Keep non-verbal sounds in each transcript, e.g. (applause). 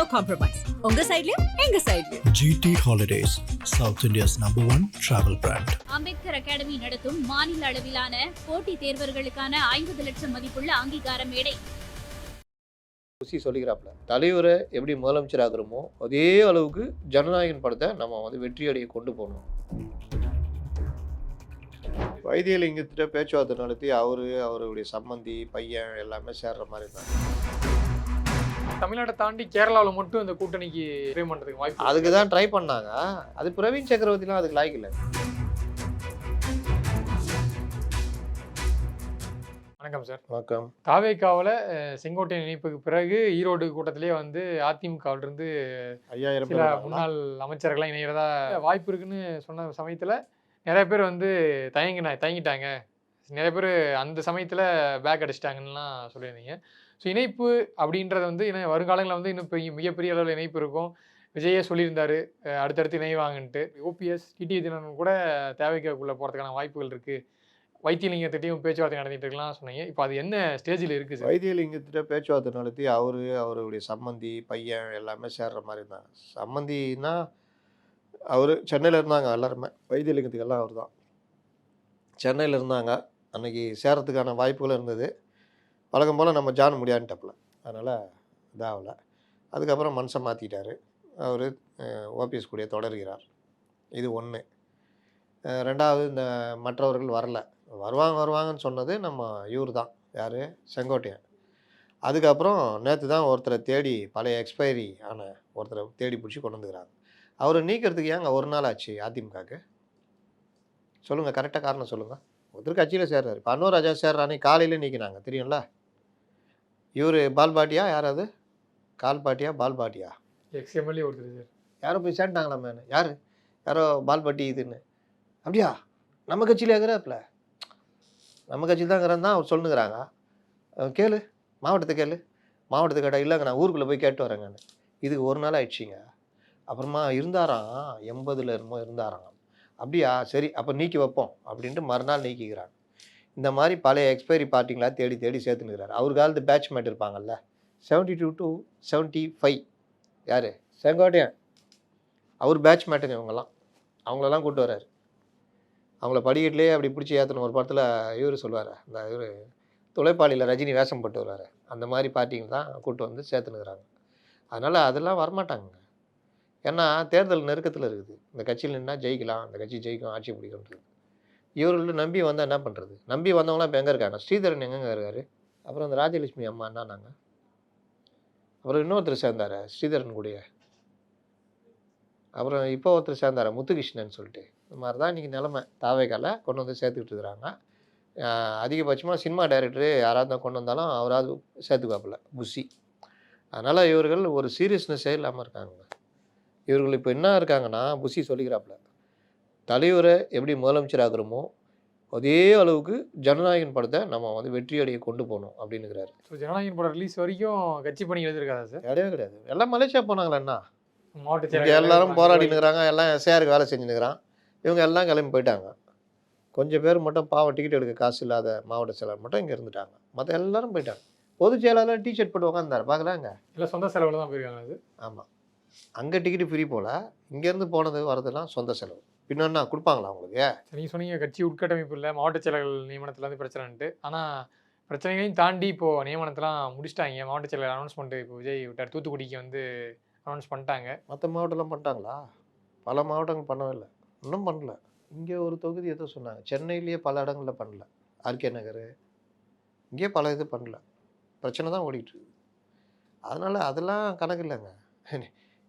No compromise உங்க சைடுலயும் எங்க சைடுலயும் GT Holidays, South India's number one travel brand. Ambedkar academy நடத்தும் மாநில அளவிலான போட்டித் தேர்வர்களுக்கான ஐம்பது லட்சம் மதிப்புள்ள அங்கீகார மேடை. ருசி சொல்லிக்கிறாப்புல. தலைவரை எப்படி முதலமைச்சர் ஆகுறோமோ அதே அளவுக்கு ஜனநாயகன் படத்தை நம்ம வந்து வெற்றியடைய கொண்டு போகணும். வைத்தியலிங்கத்திட்ட பேச்சுவார்த்தை நடத்தி அவரு அவருடைய சம்மந்தி பையன் எல்லாமே சேர்ற மாதிரி இருந்தாங்க. தமிழ்நாட்டை தாண்டி கேரளாவில் மட்டும் இந்த கூட்டணிக்கு ட்ரை பண்ணுறதுக்கு வாய்ப்பு அதுக்கு தான் ட்ரை பண்ணாங்க. அது பிரவீன் சக்கரவர்த்திலாம் அதுக்கு லாய்க்கு இல்லை. வணக்கம் சார். வணக்கம். தாவேக்காவில் செங்கோட்டையன் இணைப்புக்கு பிறகு ஈரோடு கூட்டத்திலே வந்து அதிமுகவில் இருந்து ஐயாயிரம் சில முன்னாள் அமைச்சர்கள்லாம் இணைகிறதா வாய்ப்பு இருக்குன்னு சொன்ன சமயத்தில் நிறைய பேர் வந்து தயங்கினா தயங்கிட்டாங்க. நிறைய பேர் அந்த சமயத்தில் பேக் அடிச்சிட்டாங்கன்னுலாம் சொல்லியிருந்தீங்க. ஸோ இணைப்பு அப்படின்றது வந்து இன்னும் வருங்காலங்களில் வந்து இன்னும் பெரிய மிகப்பெரிய அளவில் இணைப்பு இருக்கும். விஜயே சொல்லியிருந்தார். அடுத்தடுத்து இணைவாங்கன்ட்டு ஓபிஎஸ் டிடி தினம் கூட தேவைக்குள்ளே போகிறதுக்கான வாய்ப்புகள் இருக்குது வைத்தியலிங்கத்திட்டையும் பேச்சுவார்த்தை நடத்திட்டு இருக்கலாம் சொன்னீங்க. இப்போ அது என்ன ஸ்டேஜில் இருக்குது வைத்தியலிங்கத்திட்ட பேச்சுவார்த்தை நடத்தி அவர் அவருடைய சம்மந்தி பையன் எல்லாமே சேர்ற மாதிரி இருந்தாங்க சம்மந்தின்னா அவர் சென்னையில் இருந்தாங்க எல்லாருமே. வைத்தியலிங்கத்துக்கு எல்லாம் அவர் தான் சென்னையில் இருந்தாங்க. அன்னைக்கு சேரத்துக்கான வாய்ப்புகளும் இருந்தது. வழக்கம் போல் நம்ம ஜான் முடியான்ட்டப்பில் அதனால் இதாகல அதுக்கப்புறம் மனசை மாற்றிட்டார் அவர் ஓபிஎஸ் கூட தொடர்கிறார். இது ஒன்று ரெண்டாவது இந்த மற்றவர்கள் வரல. வருவாங்க வருவாங்கன்னு சொன்னது நம்ம இவர் தான். யார்? செங்கோட்டையன். அதுக்கப்புறம் நேற்று தான் ஒருத்தரை தேடி பழைய எக்ஸ்பைரி ஆன ஒருத்தரை தேடி பிடிச்சி கொண்டு வந்துக்கிறாங்க. அவரை நீக்கிறதுக்கு ஏங்க ஒரு நாள் ஆச்சு அதிமுகக்கு? சொல்லுங்கள் கரெக்டாக காரணம் சொல்லுங்கள் ஒருத்தர் கட்சியில் சேர்றாரு. இப்போ அன்னூர் ராஜா சேர்றானே காலையில் நீக்கினாங்க. தெரியும்ல? இவர் பால்பாட்டியா யாராவது? கால்பாட்டியா பால்பாட்டியா? எக்ஸ்எம்எல்ஏ ஒருத்தர் சார். யாரோ போய் சேர்ந்தாங்களாமேனு யார்? யாரோ பால்பாட்டி இதுன்னு. அப்படியா? நம்ம கட்சியில் இருக்கிறாப்புல. நம்ம கட்சியில் தான் இருக்கிறான் தான் அவர் சொல்லுங்கிறாங்க கேளு. மாவட்டத்தை கேளு. மாவட்டத்தை கேட்டால் இல்லைங்க நான் ஊருக்குள்ளே போய் கேட்டு வரேங்கன்னு இதுக்கு ஒரு நாள் ஆயிடுச்சிங்க. அப்புறமா இருந்தாராம் எண்பதுல இருமோ இருந்தாராம். அப்படியா? சரி அப்போ நீக்கி வைப்போம் அப்படின்ட்டு மறுநாள் நீக்கிக்கிறாங்க. இந்த மாதிரி பழைய எக்ஸ்பைரி பார்ட்டிங்களாக தேடி தேடி சேர்த்துனுக்கிறார் அவர் காலத்து பேட்ச்மேட் இருப்பாங்கல்ல. Seventy two to seventy five யார்? செங்கோட்டையன். அவர் பேட்ச் மேட்டன் இவங்கெல்லாம். அவங்களெல்லாம் கூப்பிட்டு வர்றாரு. அவங்கள படிக்கட்டிலே அப்படி பிடிச்சி ஏற்றணும் ஒரு படத்தில் இவர் சொல்லுவார். அந்த இவர் துளைப்பாளியில் ரஜினி வேஷம் போட்டு வருவார். அந்த மாதிரி பார்ட்டிங்க தான் கூப்பிட்டு வந்து சேர்த்துனுக்குறாங்க அதனால் அதெல்லாம் வரமாட்டாங்க ஏன்னா தேர்தல் நெருக்கத்தில் இருக்குது. இந்த கட்சியில் நின்னா ஜெயிக்கலாம். அந்த கட்சி ஜெயிக்கும். ஆட்சி பிடிக்கும்ன்றது. இவர்கள் நம்பி வந்தால் என்ன பண்ணுறது நம்பி வந்தவங்களாம் இப்போ எங்கே இருக்காங்க? ஸ்ரீதரன் எங்கெங்க இருக்காரு? அப்புறம் அந்த ராஜலட்சுமி அம்மா என்னன்னாங்க அப்புறம் இன்னொருத்தர் சேர்ந்தார் ஸ்ரீதரன் கூடிய. அப்புறம் இப்போ ஒருத்தர் சேர்ந்தார் முத்துகிருஷ்ணன் சொல்லிட்டு. இந்த மாதிரி தான் இன்றைக்கி நிலமை. தாவைக்கால கொண்டு வந்து சேர்த்துக்கிட்டு இருக்கிறாங்க. அதிகபட்சமாக சினிமா டைரக்டரு யாராவது கொண்டு வந்தாலும் அவராவது சேர்த்துக்குவாப்புல புஷி. அதனால் இவர்கள் ஒரு சீரியஸ்னஸே இல்லாமல் இருக்காங்க. இவர்கள் இப்போ என்ன இருக்காங்கன்னா புஷி சொல்லிக்கிறாப்புல. தலைவரை எப்படி முதலமைச்சர் ஆகுறோமோ அதே அளவுக்கு ஜனநாயகன் படத்தை நம்ம வந்து வெற்றியடைய கொண்டு போகணும் அப்படின்னுக்கிறாரு. ஸோ ஜனநாயகன் படம் ரிலீஸ் வரைக்கும் கட்சி பணி எழுதிருக்காதா சார்? கிடையவே கிடையாது. எல்லாம் மலேசியா போனாங்களா என்ன? மாவட்ட இங்கே செயலாளர் எல்லாரும் போராடினுக்கிறாங்க எல்லாம் எஸ்ஐஆருக்கு வேலை செஞ்சுனுக்கிறான் இவங்க எல்லாம் கிளம்பி போயிட்டாங்க. கொஞ்சம் பேர் மட்டும் பாவம் டிக்கெட் எடுக்க காசு இல்லாத மாவட்ட செயலாளர் மட்டும் இங்கே இருந்துட்டாங்க. மற்ற எல்லாரும் போயிட்டாங்க. பொதுச் செயலாளர் டிஷர்ட் போட்டு உட்காந்தாரு பார்க்கலாங்க. இல்லை சொந்த செலவில் தான் போயிருக்காங்க அது? ஆமாம் அங்கே டிக்கெட் ஃப்ரீ போல இங்கேருந்து போனது வரதெல்லாம் சொந்த செலவு. பின்னா கொடுப்பாங்களா அவங்களுக்கு சரி, நீங்க சொன்னீங்க கட்சி உட்கட்டமைப்பு இல்லை மாவட்ட செயலர்கள் நியமனத்தில் வந்து பிரச்சனைன்ட்டு ஆனால் பிரச்சனைகளையும் தாண்டி இப்போது நியமனத்தெல்லாம் முடிச்சிட்டாங்க. மாவட்ட செயலர் அனௌன்ஸ்மெண்ட் இப்போ விஜய் விட்டார். தூத்துக்குடிக்கு வந்து அனௌன்ஸ் பண்ணிட்டாங்க. மற்ற மாவட்டம்லாம் பண்ணிட்டாங்களா? பல மாவட்டங்கள் பண்ணவே இல்லை. இன்னும் பண்ணல. இங்கே ஒரு தொகுதி ஏதோ சொன்னாங்க. சென்னையிலேயே பல இடங்களில் பண்ணல. ஆர்கே நகர். இங்கேயே பல இது பண்ணல. பிரச்சனை தான் ஓடிட்டு இருக்கு. அதனால் அதெல்லாம் கணக்கு இல்லைங்க.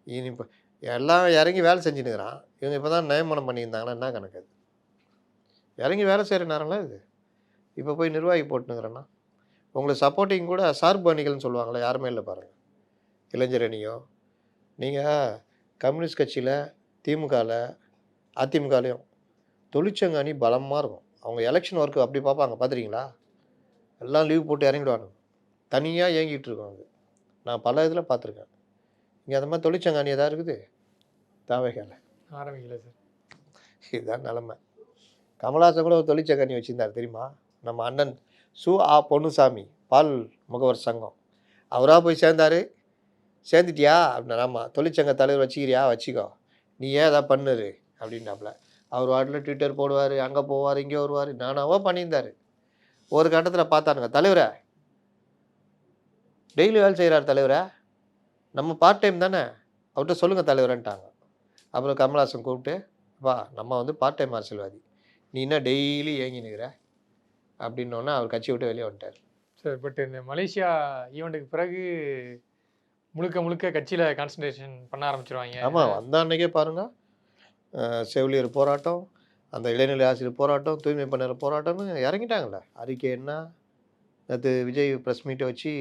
இனி இப்போ எல்லாம் இறங்கி வேலை செஞ்சுனுக்கிறான் இவங்க இப்போ தான் நியமனம் பண்ணியிருந்தாங்கன்னா என்ன கணக்கு அது? இறங்கி வேலை செய்கிற நேரம்ல இது. இப்போ போய் நிர்வாகி போட்டுனுங்கிறேன்னா உங்களுக்கு சப்போர்ட்டிங் கூட சார்பு அணிகள்னு சொல்லுவாங்களே யாருமே இல்லை பாருங்கள் இளைஞர் அணியோ நீங்கள் கம்யூனிஸ்ட் கட்சியில் திமுகவில் அதிமுகலையும் தொழிற்சங்க அணி பலமாக இருக்கும். அவங்க எலெக்ஷன் ஒர்க்கு அப்படி பார்ப்பாங்க பார்த்துறீங்களா எல்லாம் லீவ் போட்டு இறங்கிடுவாங்க தனியாக இயங்கிட்டு இருக்கோம் அது. நான் பல இதில் பார்த்துருக்கேன். இங்கே அந்த மாதிரி தொழிற்சங்க அணி எதாவது இருக்குது? தாவைக்கால ஆரம்பிக்கல சார். இதுதான் நிலமை. கமலஹாசன் கூட ஒரு தொழிற்சங்க அணி வச்சுருந்தார் தெரியுமா? நம்ம அண்ணன் சு. ஆ. பொன்னுசாமி பால் முகவர் சங்கம். அவராக போய் சேர்ந்தார். சேர்ந்துட்டியா? அப்படின்னா ஆமாம் தொழிற்சங்க தலைவர் வச்சுக்கிறியா? வச்சுக்கோ. நீ ஏன் ஏதாவது பண்ணுரு அப்படின்னாப்புல. அவர் வாட்டில் ட்விட்டர் போடுவார் அங்கே போவார் இங்கே வருவார். நானாவோ பண்ணியிருந்தார். ஒரு கட்டத்தில் பார்த்தானுங்க. தலைவரே. டெய்லி வேலை செய்கிறார் தலைவரே. நம்ம பார்ட் டைம் தானே. அவர்கிட்ட சொல்லுங்கள் தலைவரன்ட்டாங்க. அப்புறம் கமல்ஹாசன் கூப்பிட்டு வா நம்ம வந்து பார்ட் டைம் அரசியல்வாதி. நீ என்ன டெய்லி ஏங்கி நிற்கிற அப்படின்னோடனே அவர் கட்சி விட்டு வெளியே வந்துட்டார். சார் பட் இந்த மலேசியா ஈவெண்ட்டுக்கு பிறகு முழுக்க முழுக்க கட்சியில் கான்சன்ட்ரேஷன் பண்ண ஆரம்பிச்சிருவாங்க. ஆமாம் வந்த அன்னைக்கே பாருங்கள் செவிலியர் போராட்டம் அந்த இளைநிலை ஆசிரியர் போராட்டம் தூய்மை பணியாளர் போராட்டம்னு இறங்கிட்டாங்கல்ல. அறிக்கை என்ன? நேற்று விஜய் ப்ரெஸ் மீட்டை வச்சு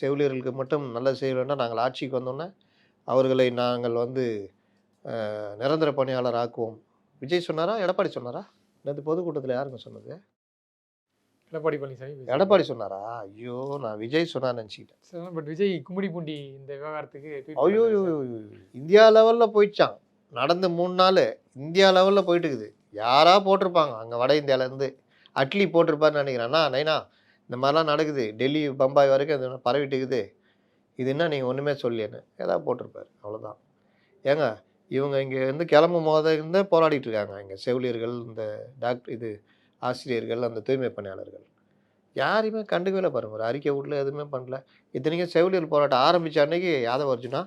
செவிலியர்களுக்கு மட்டும் நல்லது செய்ய வேண்டாம் நாங்கள் ஆட்சிக்கு வந்தோன்னே அவர்களை நாங்கள் வந்து நிரந்தர பணியாளர் ஆக்குவோம். விஜய் சொன்னாரா? எடப்பாடி சொன்னாரா? நேற்று பொதுக்கூட்டத்தில் யாருங்க சொன்னது? எடப்பாடி பழனிசாமி. எடப்பாடி சொன்னாரா? ஐயோ நான் விஜய் சொன்னான்னு நினச்சிக்கிட்டேன். பட் விஜய் கும்மிடி பூண்டி இந்த விவகாரத்துக்கு ஐயோ. இந்தியா லெவலில் போயிடுச்சான் நடந்த மூணு நாள் இந்தியா லெவலில் போயிட்டு இருக்குது யாரா போட்டிருப்பாங்க? அங்கே வட இந்தியாவிலேருந்து அட்லி போட்டிருப்பாருன்னு நினைக்கிறேன்னா நைனா இந்த மாதிரிலாம் நடக்குது. டெல்லி பம்பாய் வரைக்கும் இது பரவிட்டு இருக்குது இது என்ன நீங்கள் ஒன்றுமே சொல்லியேன்னு ஏதாவது போட்டிருப்பாரு. அவ்வளோதான் ஏங்க இவங்க இங்கே இருந்து கிளம்பும் போது இருந்தே போராடிட்டு இருக்காங்க. இங்கே செவிலியர்கள் இந்த டாக்டர் இது ஆசிரியர்கள் அந்த தூய்மை பணியாளர்கள். யாரையுமே கண்டுக்கவே பாருங்க. ஒரு அறிக்கை விடல எதுவுமே பண்ணல. இத்தனைக்கும் செவிலியர் போராட்டம் ஆரம்பித்த அன்னைக்கு யாதவ் அர்ஜுனா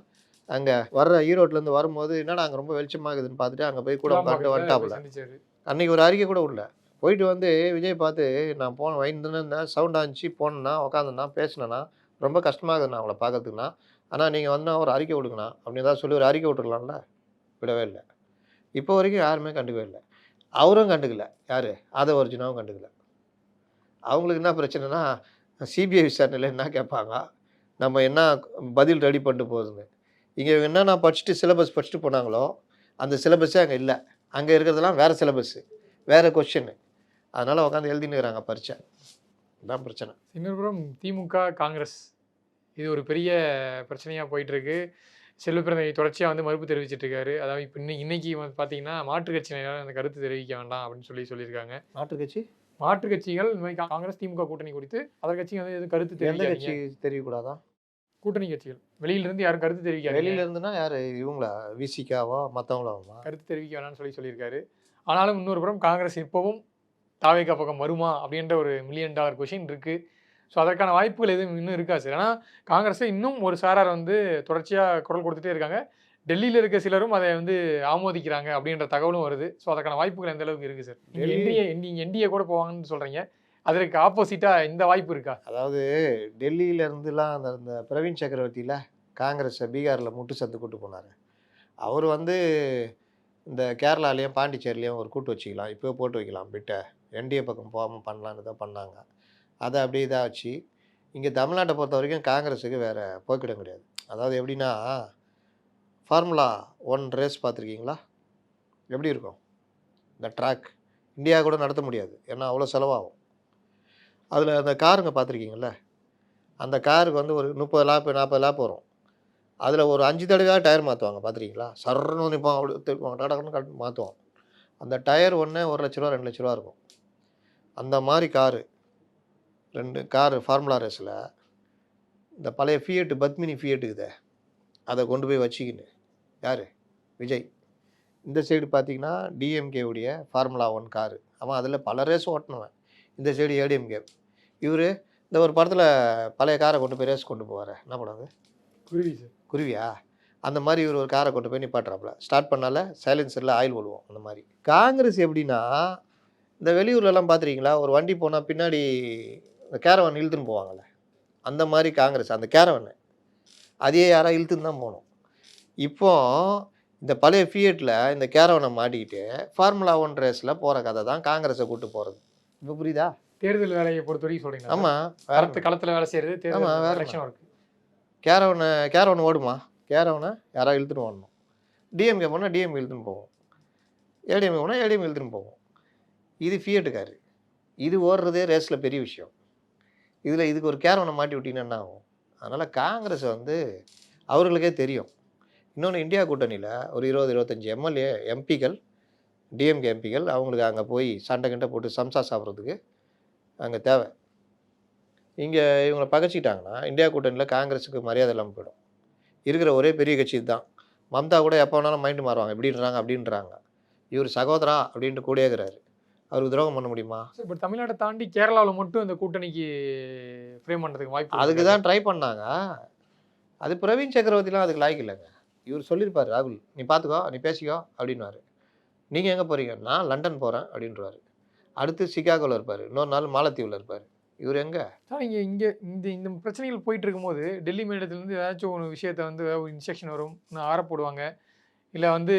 அங்கே வர்ற ஈரோட்லேருந்து வரும்போது என்னடா அங்கே ரொம்ப வெளிச்சமாகுதுன்னு பார்த்துட்டு அங்கே போய் கூட உட்காந்து வந்துட்டாப்புல. அன்னைக்கு ஒரு அறிக்கை கூட விடல போயிட்டு வந்து விஜய் பார்த்து நான் போன வயந்துன்னு இருந்தேன் சவுண்ட் ஆச்சு போனேன்னா உட்காந்துனா பேசினேன்னா ரொம்ப கஷ்டமாக இருக்குண்ணா அவங்கள பார்க்கறதுக்குண்ணா ஆனால் நீங்கள் வந்து ஒரு அறிக்கை விடுங்கண்ணா அப்படின்னு ஏதாவது சொல்லி ஒரு அறிக்கை விட்டுருக்கலாம்ல விடவே இல்லை. இப்போ வரைக்கும் யாருமே கண்டுக்கவே இல்லை. அவரும் கண்டுக்கல. யார்? ஆதவ அர்ஜுனாவும் கண்டுக்கல. அவங்களுக்கு என்ன பிரச்சனைனா சிபிஐ விசாரணையில் என்ன கேட்பாங்க? நம்ம என்ன பதில் ரெடி பண்ணிட்டு போகுதுன்னு. இங்கே என்னென்ன படிச்சுட்டு சிலபஸ் படிச்சுட்டு போனாங்களோ அந்த சிலபஸே அங்கே இல்லை. அங்கே இருக்கிறதெல்லாம் வேறு சிலபஸ்ஸு வேறு கொஷின்னு அதனால் உட்காந்து எழுதினுக்கிறாங்க பரீட்சை. இதான் பிரச்சனை. இன்னொரு புறம் திமுக காங்கிரஸ். இது ஒரு பெரிய பிரச்சனையாக போயிட்டுருக்கு செல்வப்பிரந்தை தொடர்ச்சியாக வந்து மறுப்பு தெரிவிச்சிட்டு இருக்காரு. அதாவது இப்போ இன்னைக்கு இன்னைக்கு வந்து பார்த்தீங்கன்னா மாற்றுக் கட்சியினர் அந்த கருத்து தெரிவிக்க வேண்டாம் அப்படின்னு சொல்லி சொல்லியிருக்காங்க. மாற்றுக் கட்சி? மாற்றுக் கட்சிகள் இந்த மாதிரி காங்கிரஸ் திமுக கூட்டணி குறித்து அதர் கட்சிகள் வந்து எதுவும் கருத்து எந்த கட்சி தெரியக்கூடாதா கூட்டணி கட்சிகள். வெளியில இருந்து யாரும் கருத்து தெரிவிக்காதீங்க. வெளியில இருந்துன்னா யார்? இவங்களா? விசிகாவா? மற்றவங்களாவா கருத்து தெரிவிக்க வேணாம்னு சொல்லி சொல்லியிருக்காரு. ஆனாலும் இன்னொரு புறம் காங்கிரஸ் இப்போவும் தாவேகா பக்கம் வருமா அப்படின்ற ஒரு மில்லியன் டாலர் கொஷின் இருக்கு. ஸோ அதற்கான வாய்ப்புகள் எதுவும் இன்னும் இருக்கா சார் ஏன்னா காங்கிரஸில் இன்னும் ஒரு சாரார் வந்து தொடர்ச்சியாக குரல் கொடுத்துட்டே இருக்காங்க. டெல்லியில் இருக்க சிலரும் அதை வந்து ஆமோதிக்கிறாங்க அப்படின்ற தகவலும் வருது. ஸோ அதற்கான வாய்ப்புகள் எந்த அளவுக்கு இருக்கு சார் என்டிஏ நீங்கள் என்டிஏ கூட போவாங்கன்னு சொல்றீங்க. அதற்கு ஆப்போசிட்டாக இந்த வாய்ப்பு இருக்கா? அதாவது டெல்லியில இருந்துலாம் அந்த அந்த பிரவீன் சக்கரவர்த்தியில் காங்கிரஸை பீகாரில் முட்டு சத்து கூட்டு போனார். அவர் வந்து இந்த கேரளாலேயும் பாண்டிச்சேரிலையும் ஒரு கூட்டு வச்சுக்கலாம் இப்போ போட்டு வைக்கலாம் பிட்ட. என்டிஏ பக்கம் போகாமல் பண்ணலான்னு தான் பண்ணாங்க. அதை அப்படியே இதாக வச்சு இங்கே தமிழ்நாட்டை பொறுத்த வரைக்கும் காங்கிரஸுக்கு வேறு போக்கிடம் கிடையாது. அதாவது எப்படின்னா ஃபார்முலா ஒன் ரேஸ் பார்த்துருக்கீங்களா? எப்படி இருக்கும்? இந்த ட்ராக் இந்தியா கூட நடத்த முடியாது. ஏன்னா அவ்வளோ செலவாகும். அதில் அந்த காருங்க பார்த்துருக்கீங்கள அந்த காருக்கு வந்து ஒரு முப்பது லேப் நாற்பது லேப் வரும். அதில் ஒரு அஞ்சு தடவையாக டயர் மாற்றுவாங்க பார்த்துருக்கீங்களா? சர்றன்னு நிற்போம் அப்படி திருப்போம் கட் மாற்றுவோம் அந்த டயர் ஒன்று ஒரு லட்ச ரூபா ரெண்டு லட்ச ரூபா இருக்கும். அந்த மாதிரி காரு. ரெண்டு காரு ஃபார்முலா ரேஸில் இந்த பழைய ஃபியட்டு பத்மினி ஃபியட்டுக்குதே அதை கொண்டு போய் வச்சுக்கின்னு. யார்? விஜய். இந்த சைடு பார்த்தீங்கன்னா டிஎம்கே உடைய ஃபார்முலா ஒன் காரு. அவன் அதில் பல ரேஸ் ஓட்டினவன். இந்த சைடு ஏடிஎம்கே இவர் இந்த ஒரு படத்தில் பழைய காரை கொண்டு போய் ரேஸ் கொண்டு போவார். என்ன படம் அது? குருவி சார் குருவியா? அந்த மாதிரி இவர் ஒரு காரை கொண்டு போய் நிப்பாட்டுறாப்புல. ஸ்டார்ட் பண்ணால சைலன்சரில் ஆயில் விழுவோம் அந்த மாதிரி. காங்கிரஸ் எப்படின்னா இந்த வெளியூர்லலாம் பார்த்துருக்கீங்களா ஒரு வண்டி போனால் பின்னாடி இந்த கேரவன் இழுத்துன்னு போவாங்கள்ல அந்த மாதிரி காங்கிரஸ் அந்த கேரவனை அதையே யாராவது இழுத்துன்னு தான் போகணும் இப்போ இந்த பழைய ஃபியட்டில் இந்த கேரவனை மாட்டிக்கிட்டு ஃபார்முலா ஒன் ரேஸில் போகிற கதை தான் காங்கிரஸை கூட்டு போகிறது இப்போ புரியுதா? தேர்தல் வேலையை பொறுத்த வரைக்கும் சொல்றீங்க ஆமாம் களத்து களத்துல வேலை செய்யறது ஆமா, தேர்தல் வேற எலெக்ஷன் ஒர்க் கேரவனை கேரவன் ஓடுமா? கேரவனை யாராவது இழுத்துன்னு ஓடணும் டிஎம்கே போனால் டிஎம்கே இழுத்துன்னு போகும் ஏடிஎம்கே போனால் ஏடிஎம் இழுத்துன்னு போகும் இது ஃபியட்டு காரு. இது ஓடுறதே ரேஸில் பெரிய விஷயம். இதில் இதுக்கு ஒரு கேரவனை மாட்டி விட்டீங்கன்னா என்ன ஆகும்? அதனால் காங்கிரஸ் வந்து அவர்களுக்கே தெரியும். இன்னொன்று இந்தியா கூட்டணியில் ஒரு இருபது இருபத்தஞ்சி எம்எல்ஏ எம்பிக்கள் டிஎம்கே எம்பிக்கள் அவங்களுக்கு அங்கே போய் சண்டை கிண்டை போட்டு சம்சா சாப்பிட்றதுக்கு அங்கே தேவை. இங்கே இவங்களை பகச்சிக்கிட்டாங்கன்னா இந்தியா கூட்டணியில் காங்கிரஸுக்கு மரியாதை இல்லாமல் போயிடும். இருக்கிற ஒரே பெரிய கட்சி இதுதான். மம்தா கூட எப்போ வேணாலும் மைண்டு மாறுவாங்க. இப்படின்றாங்க அப்படின்றாங்க இவர் சகோதரா அப்படின்ட்டு கூட இருக்கிறாரு அவருக்கு துரோகம் பண்ண முடியுமா? சார் பட் தமிழ்நாட்டை தாண்டி கேரளாவில் மட்டும் இந்த கூட்டணிக்கு ஃப்ரேம் பண்ணுறதுக்கு வாய்ப்பு அதுக்கு தான் ட்ரை பண்ணாங்க. அது பிரவீன் சக்கரவர்த்திலாம் அதுக்கு லாய்க்கு இல்லைங்க. இவர் சொல்லியிருப்பார் ராகுல் நீ பார்த்துக்கோ நீ பேசிக்கோ அப்படின்னுவாரு. நீங்கள் எங்கே போகிறீங்க நான் லண்டன் போகிறேன் அப்படின்றவாரு அடுத்து சிகாகோவில் இருப்பார். இன்னொரு நாள் மாலத்தீவில் இருப்பார். இவர் எங்கே? சார் இங்கே இங்கே இந்த இந்த பிரச்சனைகள் போயிட்டு இருக்கும்போது டெல்லி மேலிடத்துலேருந்து ஏதாச்சும் ஒரு விஷயத்தை வந்து ஒரு இன்ஸ்ட்ரக்ஷன் வரும் ஆற போடுவாங்க. இல்லை வந்து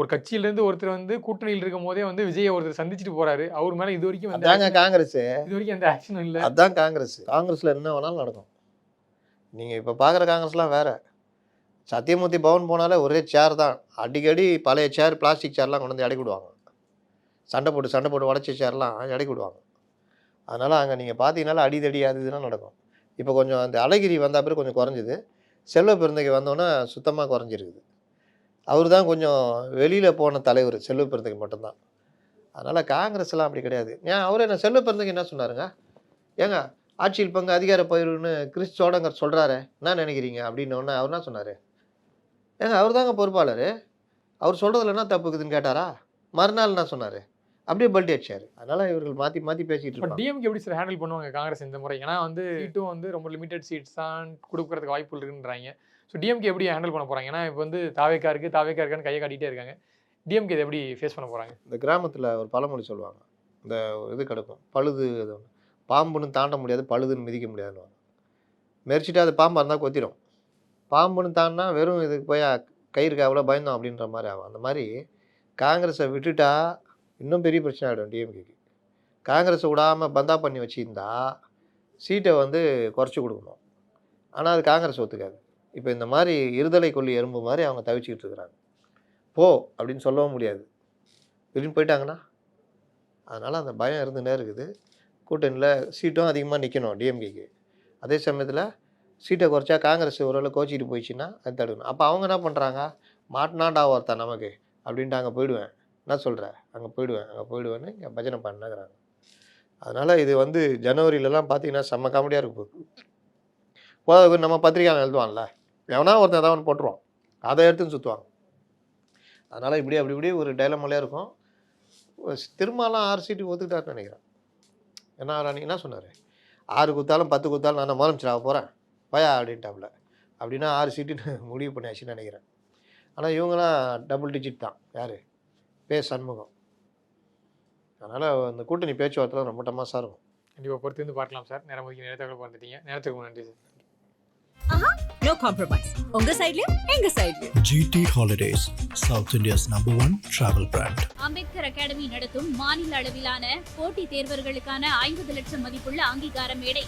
ஒரு கட்சியிலேருந்து ஒருத்தர் வந்து கூட்டணியில் இருக்கும் போதே வந்து விஜயை ஒருத்தர் சந்திச்சுட்டு போறாரு. அவர் மேலே இது வரைக்கும் வந்து காங்கிரஸ். இது வரைக்கும் எந்த ஆக்ஷனும் இல்லை. அதான் காங்கிரஸ். காங்கிரஸில் என்ன வேணாலும் நடக்கும். நீங்கள் இப்போ பார்க்குற காங்கிரஸ்லாம் வேற. சத்தியமூர்த்தி பவன் போனாலே ஒரே சேர் தான். அடிக்கடி பழைய சேர் பிளாஸ்டிக் சேர்லாம் கொண்டு வந்து இறக்கி விடுவாங்க. சண்டை போட்டு சண்டை போட்டு உடச்ச சேர்லாம் இறக்கி விடுவாங்க. அதனால் அங்கே நீங்கள் பார்த்தீங்கனால அடிதடி அது இதெல்லாம் நடக்கும். இப்போ கொஞ்சம் அந்த அழகிரி வந்த பிறகு கொஞ்சம் குறைஞ்சிது. செல்வ பெருந்தகை வந்தோன்னே சுத்தமாக குறைஞ்சிருக்குது. அவர் தான் கொஞ்சம் வெளியில் போன தலைவர் செல்வ பெருந்தகை மட்டும்தான். அதனால் காங்கிரஸ்லாம் அப்படி கிடையாது. ஏன் அவர் என்ன செல்வ பெருந்தகை என்ன சொன்னாருங்க? ஏங்க ஆட்சியில் பங்கு அதிகார பயிருன்னு கிறிஸ் சோடங்கர் சொல்கிறாரு என்ன நினைக்கிறீங்க? அப்படின்னு ஒன்று அவர் என்ன சொன்னார்? ஏங்க அவர் தாங்க பொறுப்பாளர். அவர் சொல்கிறதுல என்ன தப்பு இருக்குதுன்னு கேட்டாரா? மறுநாள் என்ன சொன்னார்? அப்படியே பல்டி அடிச்சார். அதனால் இவர்கள் மாற்றி மாற்றி பேசிகிட்டு பட் இருப்பாங்க. டிஎம்கே எப்படி சார் ஹேண்டில் பண்ணுவாங்க காங்கிரஸ் இந்த முறை? ஏன்னா வந்து சீட்டும் வந்து ரொம்ப லிமிடெட் சீட்ஸ் தான் கொடுக்கறதுக்கு வாய்ப்பு இருக்குன்றாங்க. ஸோ டிஎம்கே எப்படி ஹேண்டில் பண்ண போகிறாங்க ஏன்னா இப்போ வந்து தாவேக்கா இருக்குது தாவேக்கா இருக்கான்னு கையை காட்டிகிட்டே இருக்காங்க. டிஎம்கே இதை எப்படி ஃபேஸ் பண்ண போகிறாங்க இந்த கிராமத்தில் ஒரு பழமொழி சொல்லுவாங்க. இந்த இது கிடக்கும். பழுது இது பாம்புன்னு தாண்ட முடியாது பழுதுன்னு மிதிக்க முடியாதுன்னு மெரிச்சிட்டு அது பாம்பாக இருந்தால் கொத்திடும். பாம்புன்னு தாண்டினா வெறும் இதுக்கு போய் கயிறுக்கு அவ்வளோ பயந்தோம் அப்படின்ற மாதிரி ஆகும். அந்த மாதிரி காங்கிரஸை விட்டுட்டா இன்னும் பெரிய பிரச்சனை ஆகிடும் டிஎம்கேக்கு காங்கிரஸை விடாமல் பந்தா பண்ணி வச்சுருந்தா சீட்டை வந்து குறைச்சி கொடுக்கணும். ஆனால் அது காங்கிரஸ் ஒத்துக்காது. இப்போ இந்த மாதிரி இருதலை கொல்லி எறும்பு மாதிரி அவங்க தவிச்சிக்கிட்டு இருக்கிறாங்க. போ அப்படின்னு சொல்லவும் முடியாது. திடீர்னு போயிட்டாங்கன்னா? அதனால் அந்த பயம் இருந்துகிட்டே இருக்குது. கூட்டணியில் சீட்டும் அதிகமாக நிற்கணும் டிஎம்கேக்கு அதே சமயத்தில் சீட்டை குறைச்சா காங்கிரஸ் ஓரளவு கோச்சிட்டு போயிடுச்சுன்னா அது தடுக்கணும். அப்போ அவங்க என்ன பண்ணுறாங்க மாட்டினாண்டா ஒருத்தன் நமக்கு. அப்படின்ட்டு அங்கே போயிடுவேன். என்ன சொல்கிற அங்கே போயிடுவேன் அங்கே போயிடுவேன்னு இங்கே பஜனை பண்ணுங்கிறாங்க அதனால் இது வந்து ஜனவரியிலலாம் பார்த்தீங்கன்னா செம்ம காமெடியாக இருக்கும் போதாது நம்ம பத்திரிக்கையாளர் எழுதுவான்ல. எவனா ஒருத்தன் ஏதாவது ஒன்று போட்டுருவான். அதை எடுத்துன்னு சுற்றுவாங்க அதனால் இப்படி அப்படி இப்படி ஒரு டைலமாலே இருக்கும். திரும்பலாம் ஆறு சீட்டு ஒத்துக்கிட்டாருன்னு நினைக்கிறேன். என்ன ராணி என்ன சொன்னார்? ஆறு குத்தாலும் பத்து குத்தாலும் நான் முதலமைச்சராக போகிறேன் பயா அப்படின்ட்டாப்புல. அப்படின்னா ஆறு சீட்டுன்னு (laughs) முடிவு பண்ணியாச்சுன்னு நினைக்கிறேன். ஆனால் இவங்களாம் டபுள் டிஜிட் தான். யார்? பே சண்முகம். அதனால் அந்த கூட்டணி பேச்சுவார்த்தை ரொம்ப டமாசாக இருக்கும். கண்டிப்பாக பொறுத்து வந்து பார்க்கலாம் சார். நேரம் ஒதுக்கி நேரத்தகவல் வந்துட்டீங்க. நேரத்துக்கு நன்றி சார். நோ காம்ப்ரமைஸ் உங்க சைட்லயும் எங்க சைட்லயும் GT Holidays, South India's number one travel brand. Ambedkar academy நடத்தும் மாநில அளவிலான போட்டித் தேர்வர்களுக்கான ஐம்பது லட்சம் மதிப்புள்ள அங்கீகார மேடை.